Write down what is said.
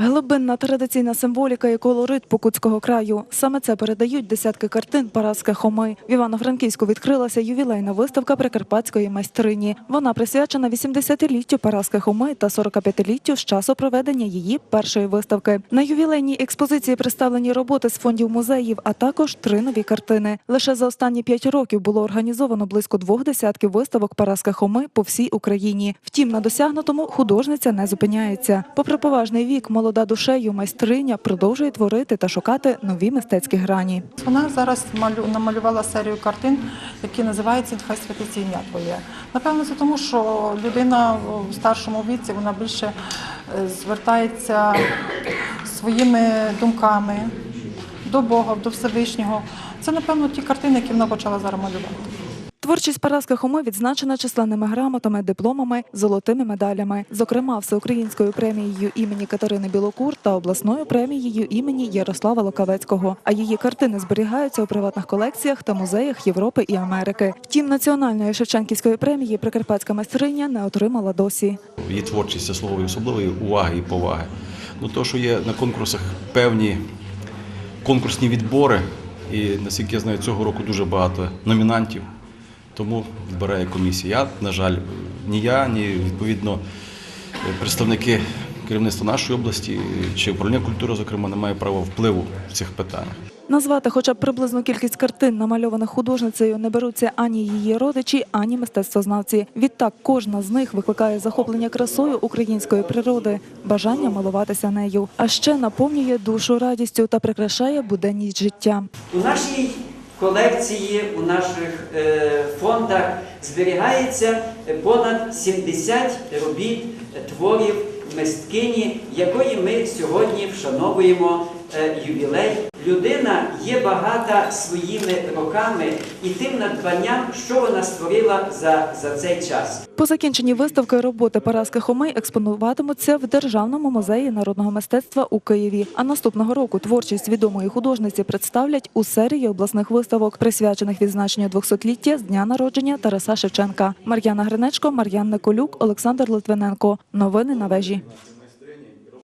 Глибинна традиційна символіка і колорит Покутського краю. Саме це передають десятки картин Параски Хоми. В Івано-Франківську відкрилася ювілейна виставка прикарпатської майстрині. Вона присвячена 80-літтю Параски Хоми та 45-літтю з часу проведення її першої виставки. На ювілейній експозиції представлені роботи з фондів музеїв, а також три нові картини. Лише за останні п'ять років було організовано близько двох десятків виставок Параски Хоми по всій Україні. Втім, на досягнутому художниця не зупиняється. Попри поважний вік, молода душею майстриня продовжує творити та шукати нові мистецькі грані. Вона зараз намалювала серію картин, які називаються Хай святиться ім'я твоє. Напевно, це тому, що людина в старшому віці вона більше е, звертається своїми думками до Бога, до Всевишнього. Це, напевно, ті картини, які вона почала зараз малювати. Творчість Параски Хоми відзначена численними грамотами, дипломами, золотими медалями, зокрема всеукраїнською премією імені Катерини Білокур та обласною премією імені Ярослава Лукавецького. А її картини зберігаються у приватних колекціях та музеях Європи і Америки. Втім, національної Шевченківської премії прикарпатська майстриня не отримала досі. Її творчість заслуговує особливої уваги і поваги. Ну, то, що є на конкурсах певні конкурсні відбори, і наскільки я знаю, цього року дуже багато номінантів, тому збирає комісія. Я, на жаль, ні я, ні відповідно представники керівництва нашої області чи управління культури, зокрема, не має права впливу в цих питаннях. Назвати хоча б приблизну кількість картин, намальованих художницею, не беруться ані її родичі, ані мистецтвознавці. Відтак кожна з них викликає захоплення красою української природи, бажання милуватися нею, а ще наповнює душу радістю та прикрашає буденність життя. У нашій колекції, у наших е, фондах зберігається понад 70 робіт е, творів мисткині, якої ми сьогодні вшановуємо е, ювілей. Людина є багата своїми роками і тим надбанням, що вона створила за, за цей час. По закінченні виставки роботи Параски Хомей експонуватимуться в Державному музеї народного мистецтва у Києві. А наступного року творчість відомої художниці представлять у серії обласних виставок, присвячених відзначенню 200-ліття з дня народження Тараса Шевченка. Мар'яна Гринечко, Мар'ян Николюк, Олександр Литвиненко. Новини на вежі.